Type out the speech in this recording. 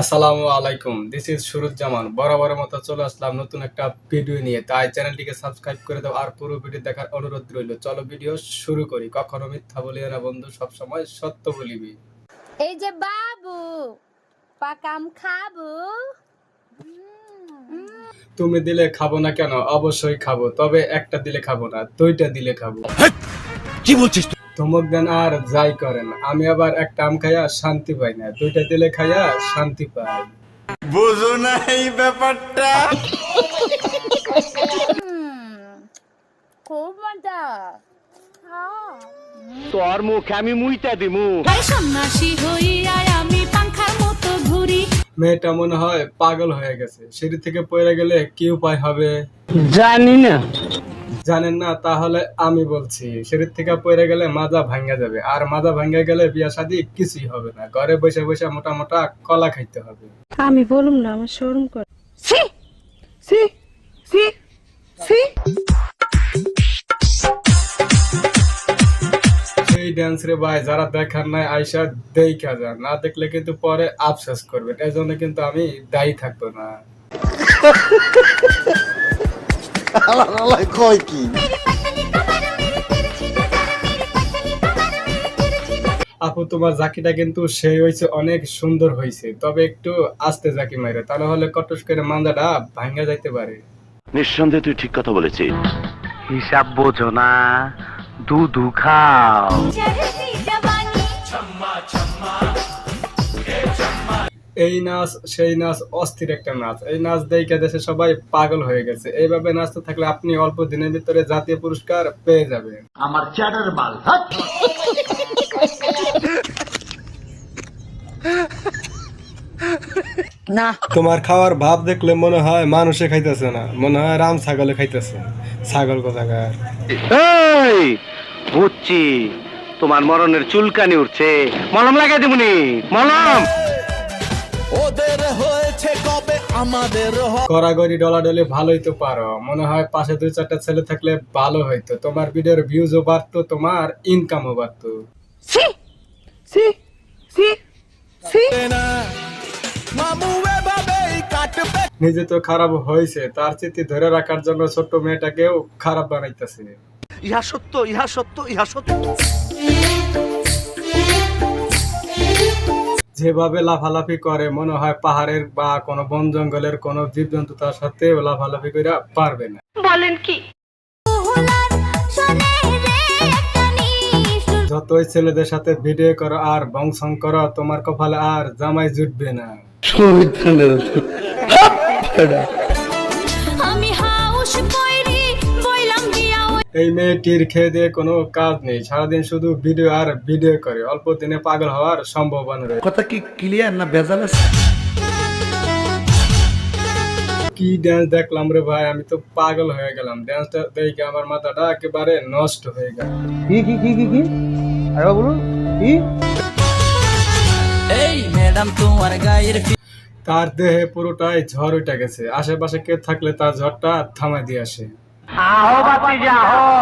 আসসালামু আলাইকুম। This is Suruzzaman. বরাবরের মতো চলে আসলাম নতুন একটা ভিডিও নিয়ে। তাই চ্যানেলটিকে সাবস্ক্রাইব করে দাও আর পুরো ভিডিও দেখার অনুরোধ রইল। চলো ভিডিও শুরু করি। কখনো মিথ্যা বলিও না বন্ধু সবসময় সত্য বলিবি এই যে বাবু পাকাম খাব। তুমি দিলে খাব না কেন? অবশ্যই খাব। তবে একটা দিলে খাব না দুইটা দিলে খাব। কি বলছিস ধমক দেন আর যাই করেন আমি আবার একটা আম খাইয়া শান্তি পাই না দুইটা দিলে খাইয়া শান্তি পাই। বুঝো না এই ব্যাপারটা? খুব মজা। হ্যাঁ। তোর মুখে আমি মুইটা দিমু। সন্ন্যাসী হইয়া আমি পাংখার মতো ঘুরি। মেয়েটা মনে হয় পাগল হয়ে গেছে সিঁড়ি থেকে পড়ে গেলে কি উপায় হবে? জানি না। জানেন না তাহলে আমি বলছি সিঁড়ির থেকে পড়ে গেলে মাজা ভাঙ্গা যাবে। আর মাজা ভাঙ্গা গেলে বিয়া শাদী কিছুই হবে না। ঘরে বসে বসে মোটা মোটা কলা খাইতে হবে। আমি বলুম না আমার শোরুম করে। সেই ড্যান্স রে ভাই যারা দেখার নাই আইসা দেখা যান। না দেখলে কিন্তু পরে আফসোস করবেন। এই জন্য কিন্তু আমি দায়ী থাকব না। কয় কি আপু তোমার জাকিটা কিন্তু সেই হয়েছে অনেক সুন্দর হয়েছে তবে একটু আস্তে জাকি মারে তাহলে হলে কটস করে মান্দাটা ভাঙ্গা যাইতে পারে। নিঃসন্দেহে তুই ঠিক কথা বলেছিস। হিসাব বোঝো না দুধু খাও। এই নাচ সেই নাচ অস্থির একটা নাচ। এই নাচ দেখে দেশে সবাই পাগল হয়ে গেছে। এইভাবে নাচতে থাকলে আপনি অল্প দিনের ভিতরে জাতীয় পুরস্কার পেয়ে যাবেন। আমার চাটার বাল তোমার খাওয়ার ভাব দেখলে মনে হয় মানুষে খাইতেছে না। মনে হয় রাম ছাগলে খাইতেছে। ছাগল কোথাকার এই বুঝছি। তোমার মরণের চুলকানি উঠছে। মলম লাগাই দিবনি মলম! ওদের হয়েছে কবে? আমাদের কড়াগড়ি ডলাডলি ভালোই তো পারো। মনে হয় পাশে দুই চারটা ছেলে থাকলে ভালো হইতো। তোমার ভিডিওর ভিউজও বাড়তো তোমার ইনকামও বাড়তো। না মামু এভাবেই কাটবে। নিজে তো খারাপ হয়েছে তার স্মৃতি ধরে রাখার জন্য ছোট্ট মেয়েটাকেও খারাপ বানাইতেছে। ইহা সত্য ইহা সত্য ইহা সত্য। যেভাবে লাফালাফি করে মনে হয় পাহাড়ের বা কোনো বন জঙ্গলের কোনো জীবজন্তু তার সাথে লাফালাফি করে পারবে না। বলেন কি? যতই ছেলেদের সাথে ভিডিও করো আর বংশং করো তোমার কপালে আর জামাই জুটবে না। এই মেয়েটির খেয়ে দিয়ে কোনো কাজ নেই। সারাদিন শুধু ভিডিও আর ভিডিও করে। অল্প দিনে পাগল হওয়ার সম্ভাবনা রয়েছে। কথা কি ক্লিয়ার না ভেজাল কি ড্যান্স দেখলাম রে ভাই? আমি তো পাগল হয়ে গেলাম। ড্যান্সটা দেখে আমার মাথাটা একেবারে নষ্ট হয়ে গেল। কি কি কি কি কি? আরে বলুন কি? এই ম্যাডাম তোমার গায়ের তার দেহে পুরোটাই ঝড় উঠে গেছে। আশেপাশে কেউ থাকলে তার ঝড়টা থামাই দিয়ে আসে। आहो भतीजा आहो।